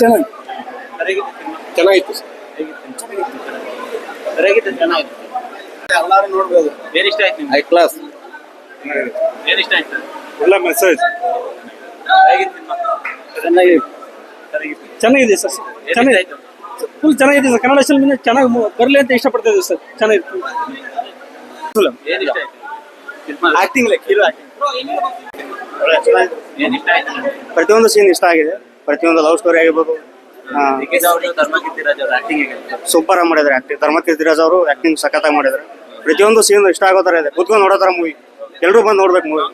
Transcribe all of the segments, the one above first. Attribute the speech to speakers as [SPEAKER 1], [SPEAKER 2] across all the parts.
[SPEAKER 1] ಚೆನ್ನಾಗಿ.
[SPEAKER 2] ಚೆನ್ನಾಗಿತ್ತು
[SPEAKER 3] ಸರ್. ಚೆನ್ನಾಗಿತ್ತು
[SPEAKER 2] ಎಲ್ಲರೂ ನೋಡ್ಬೋದು.
[SPEAKER 3] ಬೇರೆ ಇಷ್ಟ ಆಯ್ತು ನಿಮ್ಗೆ?
[SPEAKER 2] ಹೈ ಕ್ಲಾಸ್
[SPEAKER 3] ಬೇರೆ ಇಷ್ಟ ಆಯ್ತು?
[SPEAKER 2] ಮೆಸೇಜ್
[SPEAKER 1] ಚೆನ್ನಾಗಿ ಚೆನ್ನಾಗಿದೆ. ಸರ್.
[SPEAKER 3] ಚೆನ್ನಾಗಿದೆ
[SPEAKER 1] ಚೆನ್ನಾಗಿ ಫುಲ್ ಚೆನ್ನಾಗಿದೆ ಸರ್. ಕನ್ನಡ ಫಿಲ್ಮ್ ಚೆನ್ನಾಗಿ ಬರಲಿ ಅಂತ ಇಷ್ಟಪಡ್ತಾ ಇದ್ದೀವಿ ಸರ್. ಚೆನ್ನಾಗಿತ್ತು
[SPEAKER 3] ಏನ್ ಇಷ್ಟ ಆಯ್ತು cinema
[SPEAKER 2] acting like
[SPEAKER 3] hero acting ಆಯ್ತು?
[SPEAKER 2] ಪ್ರತಿಯೊಂದು ಸೀನ್ ಇಷ್ಟ ಆಗಿದೆ. ಪ್ರತಿಯೊಂದು ಲವ್ ಸ್ಟೋರಿ ಆಗಿರ್ಬೋದು. ಸೂಪರ್ ಆಗಿ ಮಾಡಿದ್ರೆ ಆಕ್ಟಿಂಗ್ ಧರ್ಮಕೀರ್ತಿರಾಜ್ ಅವರು ಆಕ್ಟಿಂಗ್ ಸಖತ್ತಾಗಿ ಮಾಡಿದ್ರೆ. ಪ್ರತಿಯೊಂದು ಸೀನ್ ಇಷ್ಟ ಆಗೋ ಥರ ಇದೆ. ಕುತ್ಕೊಂಡು ನೋಡೋ ಥರ ಮೂವಿ ಎಲ್ಲರೂ ಬಂದು ನೋಡ್ಬೇಕು ಮೂವಿ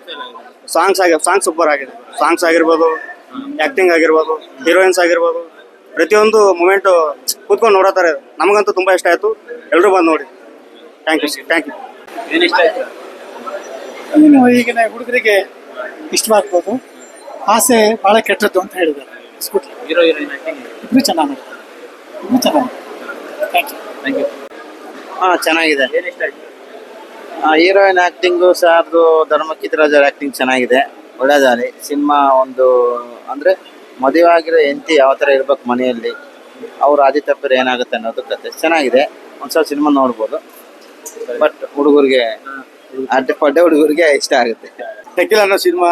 [SPEAKER 2] ಸಾಂಗ್ಸ್ ಆಗಿ ಸಾಂಗ್ ಸೂಪರ್ ಆಗಿದೆ. ಸಾಂಗ್ಸ್ ಆಗಿರ್ಬೋದು ಆಕ್ಟಿಂಗ್ ಆಗಿರ್ಬೋದು ಹೀರೋಯಿನ್ಸ್ ಆಗಿರ್ಬೋದು. ಪ್ರತಿಯೊಂದು ಮೂಮೆಂಟು ಕೂತ್ಕೊಂಡು ನೋಡೋ ಥರ ಇದೆ. ನಮಗಂತೂ ತುಂಬ ಇಷ್ಟ ಆಯಿತು. ಎಲ್ಲರೂ ಬಂದು ನೋಡಿ. ಥ್ಯಾಂಕ್ ಯು ಥ್ಯಾಂಕ್ ಯು
[SPEAKER 3] ಏನ್
[SPEAKER 1] ಈಗಿನ ಹುಡುಗರಿಗೆ ಇಷ್ಟವಾಗ್ಬೋದು. ಆಸೆ ಬಹಳ ಕೆಟ್ಟದ್ದು ಅಂತ ಹೇಳಿದ್ದಾರೆ. ಸ್ಕೂಟಿ
[SPEAKER 3] ಹೀರೋ ಹೀರೋಯಿನ್ ಆಕ್ಟಿಂಗ್
[SPEAKER 1] ಇಬ್ರು ಚೆನ್ನಾಗಿ ಥ್ಯಾಂಕ್ ಯು
[SPEAKER 3] ಥ್ಯಾಂಕ್ ಯು
[SPEAKER 4] ಹಾ ಚೆನ್ನಾಗಿದೆ.
[SPEAKER 3] ಏನ್ ಇಷ್ಟ ಆಯ್ತು?
[SPEAKER 4] ಹೀರೋಯಿನ್ ಆ್ಯಕ್ಟಿಂಗು ಸಾರ್ದು ಧರ್ಮಕಿತ್ ಆಕ್ಟಿಂಗ್ ಚೆನ್ನಾಗಿದೆ. ಒಳ್ಳೇದಾರಿ ಸಿನಿಮಾ ಒಂದು ಅಂದ್ರೆ ಮದುವೆ ಆಗಿರೋ ಹೆಂಡತಿ ಯಾವ ತರ ಇರ್ಬೇಕು ಮನೆಯಲ್ಲಿ ಅವ್ರ ಆದಿ ತಪ್ಪಿದ್ರೆ ಏನಾಗುತ್ತೆ ಅನ್ನೋದು ಕತೆ. ಚೆನ್ನಾಗಿದೆ. ಒಂದ್ಸಲ ಸಿನಿಮಾ ನೋಡ್ಬೋದು. ಬಟ್ ಹುಡುಗರಿಗೆ ಅಡ್ಡ ಪಡ್ಡ ಹುಡುಗರಿಗೆ ಇಷ್ಟ ಆಗುತ್ತೆ.
[SPEAKER 2] ಟೆಕಿಲ್ ಅನ್ನೋ ಸಿನಿಮಾ.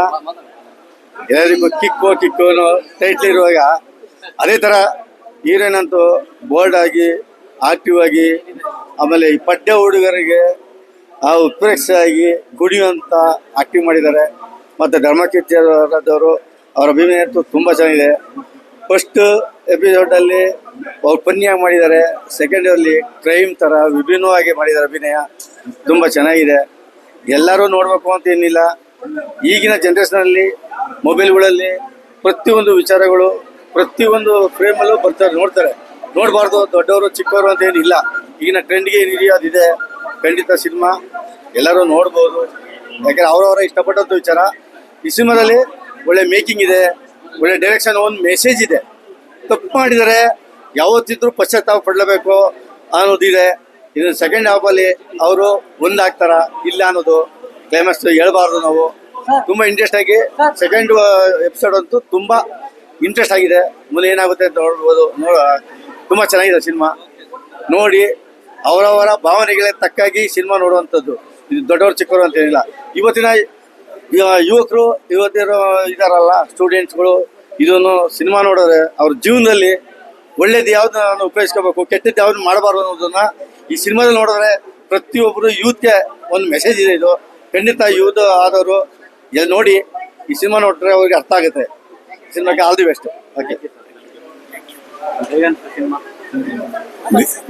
[SPEAKER 2] ಎಲ್ಲರಿಗೂ ಕಿಕ್ಕೋ, ಕಿಕ್ಕು ಅನ್ನೋ ಟೈಟ್ಲ್ ಇರುವಾಗ ಅದೇ ಥರ ಹೀರೋಯಿನ್ ಅಂತೂ ಬೋಲ್ಡ್ ಆಗಿ ಆಕ್ಟಿವ್ ಆಗಿ, ಆಮೇಲೆ ಈ ಪಡ್ಡೆ ಹುಡುಗರಿಗೆ ಆ ಉತ್ಪ್ರೇಕ್ಷ ಆಗಿ ಕುಡಿಯುವಂಥ ಆಕ್ಟಿವ್ ಮಾಡಿದ್ದಾರೆ. ಮತ್ತು ಧರ್ಮಕೀರ್ತಿಯವರು ಅವರ ಅಭಿನಯ ಅಂತೂ ತುಂಬ ಚೆನ್ನಾಗಿದೆ. ಫಸ್ಟ್ ಎಪಿಸೋಡಲ್ಲಿ ಅವ್ರು ಪನ್ಯ ಮಾಡಿದ್ದಾರೆ. ಸೆಕೆಂಡ್ ಅಲ್ಲಿ ಕ್ರೈಮ್ ಥರ ವಿಭಿನ್ನವಾಗಿ ಮಾಡಿದ್ದಾರೆ ಅಭಿನಯ. ತುಂಬ ಚೆನ್ನಾಗಿದೆ. ಎಲ್ಲರೂ ನೋಡಬೇಕು ಅಂತ ಏನಿಲ್ಲ. ಈಗಿನ ಜನ್ರೇಷನಲ್ಲಿ ಮೊಬೈಲ್ಗಳಲ್ಲಿ ಪ್ರತಿಯೊಂದು ವಿಚಾರಗಳು, ಪ್ರತಿಯೊಂದು ಫ್ರೇಮಲ್ಲೂ ಬರ್ತಾರೆ, ನೋಡ್ತಾರೆ. ನೋಡಬಾರ್ದು, ದೊಡ್ಡವರು, ಚಿಕ್ಕವರು ಅಂತ ಏನಿಲ್ಲ. ಈಗಿನ ಟ್ರೆಂಡ್ಗೆ ಏನಿದೆಯೋ ಅದಿದೆ ಖಂಡಿತ ಸಿನಿಮಾ ಎಲ್ಲರೂ ನೋಡ್ಬೋದು. ಯಾಕಂದ್ರೆ ಅವರವರ ಇಷ್ಟಪಟ್ಟಂಥ ವಿಚಾರ. ಈ ಸಿನಿಮಾದಲ್ಲಿ ಒಳ್ಳೆ ಮೇಕಿಂಗ್ ಇದೆ, ಒಳ್ಳೆ ಡೈರೆಕ್ಷನ್ ಒಂದು ಮೆಸೇಜ್ ಇದೆ. ತಪ್ಪು ಮಾಡಿದರೆ ಯಾವತ್ತಿದ್ರೂ ಪಶ್ಚಾತ್ತಾಪ ಪಡಲೇಬೇಕು ಅನ್ನೋದಿದೆ. ಇದನ್ನು ಸೆಕೆಂಡ್ ಹಾಫಲ್ಲಿ ಅವರು ಒಂದಾಗ್ತಾರ, ಇಲ್ಲ ಅನ್ನೋದು ಕ್ಲೈಮ್ಯಾಕ್ಸ್ ಹೇಳ್ಬಾರ್ದು ನಾವು. ತುಂಬ ಇಂಟ್ರೆಸ್ಟ್ ಆಗಿ ಸೆಕೆಂಡ್ ಎಪಿಸೋಡ್ ಅಂತೂ ತುಂಬಾ ಇಂಟ್ರೆಸ್ಟ್ ಆಗಿದೆ. ಮುಂದೆ ಏನಾಗುತ್ತೆ ಅಂತ ನೋಡ್ಬೋದು. ನೋಡ ತುಂಬಾ ಚೆನ್ನಾಗಿದೆ ಸಿನಿಮಾ. ನೋಡಿ ಅವರವರ ಭಾವನೆಗಳಿಗೆ ತಕ್ಕಾಗಿ ಸಿನಿಮಾ ನೋಡುವಂಥದ್ದು. ಇದು ದೊಡ್ಡವರು ಚಿಕ್ಕವರು ಅಂತ ಏನಿಲ್ಲ. ಇವತ್ತಿನ ಯುವ- ಯುವಕರು ಇವತ್ತಿನ ಇದಾರಲ್ಲ ಸ್ಟೂಡೆಂಟ್ಸ್ಗಳು ಇದನ್ನು ಸಿನಿಮಾ ನೋಡಿದ್ರೆ ಅವ್ರ ಜೀವನದಲ್ಲಿ ಒಳ್ಳೇದು ಯಾವ್ದನ್ನ ಉಪಯೋಗಿಸ್ಕೋಬೇಕು ಕೆಟ್ಟದ್ದು ಯಾವ್ದು ಮಾಡಬಾರ್ದು ಅನ್ನೋದನ್ನ ಈ ಸಿನಿಮಾದಲ್ಲಿ ನೋಡಿದ್ರೆ ಪ್ರತಿಯೊಬ್ಬರು ಯೂತ್ಗೆ ಒಂದು ಮೆಸೇಜ್ ಇದೆ ಇದು. ಖಂಡಿತ ಯೂತ್ ಆದವರು ಎಲ್ಲಿ ನೋಡಿ, ಈ ಸಿನಿಮಾ ನೋಡಿದ್ರೆ ಅವ್ರಿಗೆ ಅರ್ಥ ಆಗುತ್ತೆ. ಸಿನಿಮಾಗೆ ಆಲ್ ದಿ ಬೆಸ್ಟ್ ಓಕೆ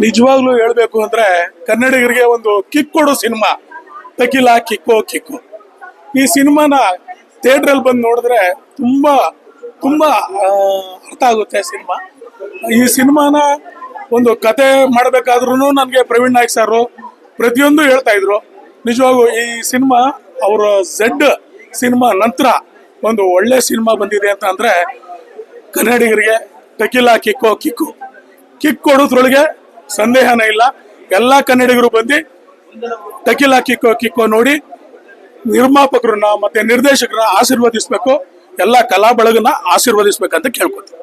[SPEAKER 5] ನಿಜವಾಗ್ಲೂ ಹೇಳ್ಬೇಕು ಅಂದ್ರೆ ಕನ್ನಡಿಗರಿಗೆ ಒಂದು ಕಿಕ್ ಕೊಡೋ ಸಿನಿಮಾ. ತಕಿಲ ಕಿಕ್ಕು ಕಿಕ್ಕು ಈ ಸಿನಿಮಾನ ಥಿಯೇಟ್ರಲ್ಲಿ ಬಂದು ನೋಡಿದ್ರೆ ತುಂಬಾ ತುಂಬಾ ಅರ್ಥ ಆಗುತ್ತೆ ಸಿನಿಮಾ. ಈ ಸಿನಿಮಾನ ಒಂದು ಕತೆ ಮಾಡಬೇಕಾದ್ರೂ ನನಗೆ ಪ್ರವೀಣ್ ನಾಯ್ಕ್ ಸಾರು ಪ್ರತಿಯೊಂದು ಹೇಳ್ತಾ ಇದ್ರು. ನಿಜವಾಗೂ ಈ ಸಿನಿಮಾ ಅವರ ಝೆಡ್ ಸಿನಿಮಾ ನಂತರ ಒಂದು ಒಳ್ಳೆ ಸಿನಿಮಾ ಬಂದಿದೆ ಅಂತ ಅಂದ್ರೆ ಕನ್ನಡಿಗರಿಗೆ ಟಕಿಲ ಕಿಕ್ಕೋ ಕಿಕ್ಕು. ಕಿಕ್ ಕೊಡೋದ್ರೊಳಗೆ ಸಂದೇಹನೇ ಇಲ್ಲ. ಎಲ್ಲ ಕನ್ನಡಿಗರು ಬಂದು ಟಕಿಲ ಕಿಕ್ಕೋ ಕಿಕ್ಕೋ ನೋಡಿ ನಿರ್ಮಾಪಕರನ್ನ ಮತ್ತೆ ನಿರ್ದೇಶಕರನ್ನ ಆಶೀರ್ವದಿಸ್ಬೇಕು. ಎಲ್ಲ ಕಲಾ ಬಳಗನ ಆಶೀರ್ವದಿಸ್ಬೇಕಂತ ಕೇಳ್ಕೊತೀನಿ.